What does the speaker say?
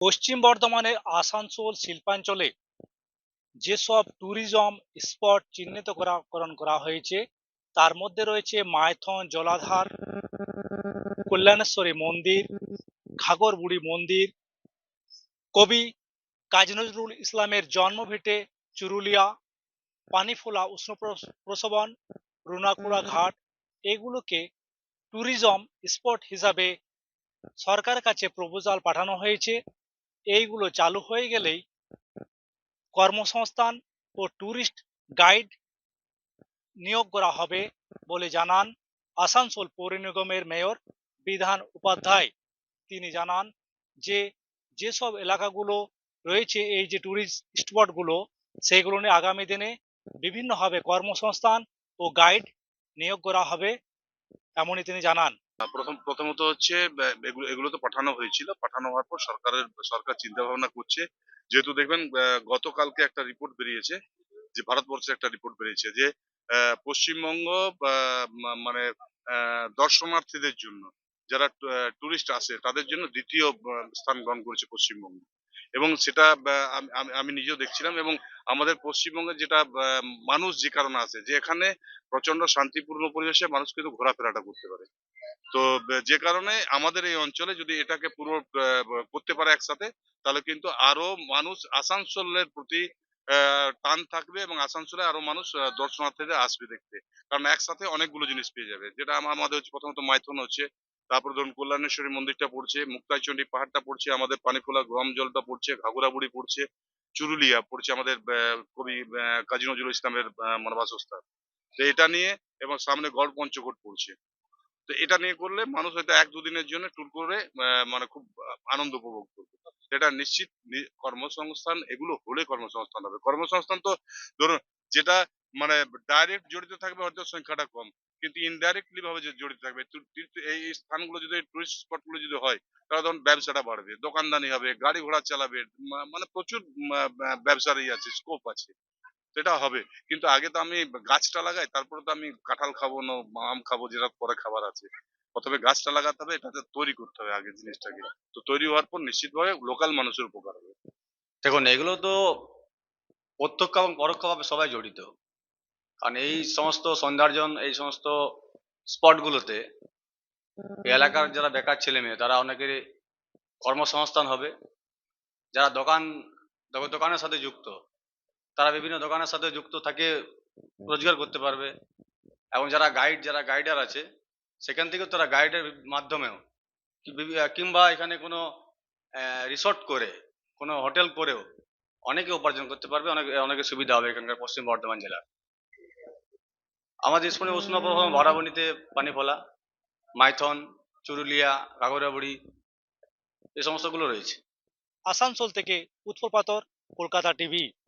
পশ্চিম বর্ধমানের আসানসোল শিল্পাঞ্চলে যেসব ট্যুরিজম স্পট চিহ্নিতকরণ করা হয়েছে, তার মধ্যে রয়েছে মাইথন জলাধার, কল্যাণেশ্বরী মন্দির, ঘাগরবুড়ি মন্দির, কবি কাজী নজরুল ইসলামের জন্মভিটে চুরুলিয়া, পানিফোলা উষ্ণ প্রস- প্রসবন, রুনাকুড়া ঘাট, এগুলোকে ট্যুরিজম স্পট হিসাবে সরকারের কাছে প্রপোজাল পাঠানো হয়েছে। এইগুলো চালু হয়ে গেলেই কর্মসংস্থান ও ট্যুরিস্ট গাইড নিয়োগ করা হবে বলে জানান আসানসোল পৌর নিগমের মেয়র, বিধান উপাধ্যায়। তিনি জানান যে, যেসব এলাকাগুলো রয়েছে এই যে ট্যুরিস্ট স্পটগুলো, সেগুলো নিয়ে আগামী দিনে বিভিন্নভাবে কর্মসংস্থান ও গাইড নিয়োগ করা হবে, এমনই তিনি জানান। প্রথম, প্রথমত হচ্ছে এগুলো তো পাঠানো হয়েছিল। পাঠানো হওয়ার পর সরকারের, সরকার চিন্তা ভাবনা করছে। যেহেতু দেখবেন গতকালকে একটা রিপোর্ট বেরিয়েছে, যে ভারতবর্ষে একটা রিপোর্ট বেরিয়েছে, যে পশ্চিমবঙ্গ মানে দর্শনার্থীদের জন্য, যারা টুরিস্ট আসে, তাদের জন্য দ্বিতীয় স্থান গ্রহণ করেছে পশ্চিমবঙ্গ। এবং সেটা আমি- নিজেও দেখছিলাম এবং আমাদের পশ্চিমবঙ্গে যেটা মানুষ যে কারণে আসে, যে এখানে প্রচণ্ড শান্তিপূর্ণ পরিবেশে মানুষ কিন্তু ঘোরাফেরাটা করতে পারে। তো, যে কারণে আমাদের এই অঞ্চলে যদি এটাকে পুরো করতে পারে একসাথে, তাহলে কিন্তু আরও মানুষ আসানসোলের প্রতি টান থাকবে এবং আসানসোলে আরও মানুষ দর্শনার্থীদের আসবে দেখতে। কারণ একসাথে অনেকগুলো জিনিস পেয়ে যাবে। যেটা আমাদের হচ্ছে প্রথমত মাইথন হচ্ছে, তারপর ধরুন কল্যাণেশ্বরী মন্দিরটা পড়ছে মুক্তাইচন্ডী পাহাড়টা পড়ছে, আমাদের পানিফোলা গরম জলটা পড়ছে ঘাগুরাবুড়ি পড়ছে, চুরুলিয়া পড়ছে আমাদের কবি কাজী নজরুল ইসলামের মানে তো এটা নিয়ে এবং সামনে গড় পঞ্চকোট পড়ছে। তো এটা নিয়ে করলে মানুষ হয়তো এক দুদিনের জন্য ট্যুর করে মানে খুব আনন্দ উপভোগ করবে। এটা নিশ্চিত কর্মসংস্থান, এগুলো হলে কর্মসংস্থান হবে। কর্মসংস্থান তো ধরুন, যেটা মানে ডাইরেক্ট জড়িত থাকবে হয়তো সংখ্যাটা কম, কিন্তু ইনডাইরেক্টলি ভাবে জড়িত থাকবে এই স্থানগুলো যদি টুরিস্ট স্পটগুলো যদি হয়, তাহলে তখন ব্যবসাটা বাড়বে, দোকানদানি হবে, গাড়ি ঘোড়া চালাবে মানে প্রচুর ব্যবসার আছে স্কোপ আছে। সেটা হবে। কিন্তু আগে তো আমি গাছটা লাগাই, তারপরে তো আমি কাঁঠাল খাব, না আম খাব, যেটা পরে খাবার আছে। প্রথমে গাছটা লাগাতে হবে, এটাতে তৈরি করতে হবে আগে জিনিসটাকে। তো তৈরি হওয়ার পর নিশ্চিতভাবে লোকাল মানুষের উপকার হবে। দেখুন, এগুলো তো প্রত্যক্ষ এবং পরোক্ষভাবে সবাই জড়িত। কারণ এই সমস্ত সৌন্দর্যন এই সমস্ত স্পটগুলোতে এলাকার যারা বেকার ছেলে মেয়ে তারা অনেকেরই কর্মসংস্থান হবে। যারা দোকান, দোকানের সাথে যুক্ত তারা বিভিন্ন দোকানের সাথে যুক্ত থাকে রোজগার করতে পারবে। এবং যারা গাইড যারা গাইডার আছে সেখান থেকেও তারা গাইডের মাধ্যমেও কিংবা এখানে কোনো রিসর্ট করে কোনো হোটেল করেও অনেকে উপার্জন করতে পারবে অনেক অনেকে সুবিধা হবে এখানকার পশ্চিম বর্ধমান জেলার আমাদের স্কুলে উষ্ণপ্রবাহ বারাবণীতে পানি ফোলা মাইথন চুরুলিয়া ঘাগরাবুড়ি এই সমস্তগুলো রয়েছে। আসানসোল থেকে উৎপল পাতর কলকাতা টিভি।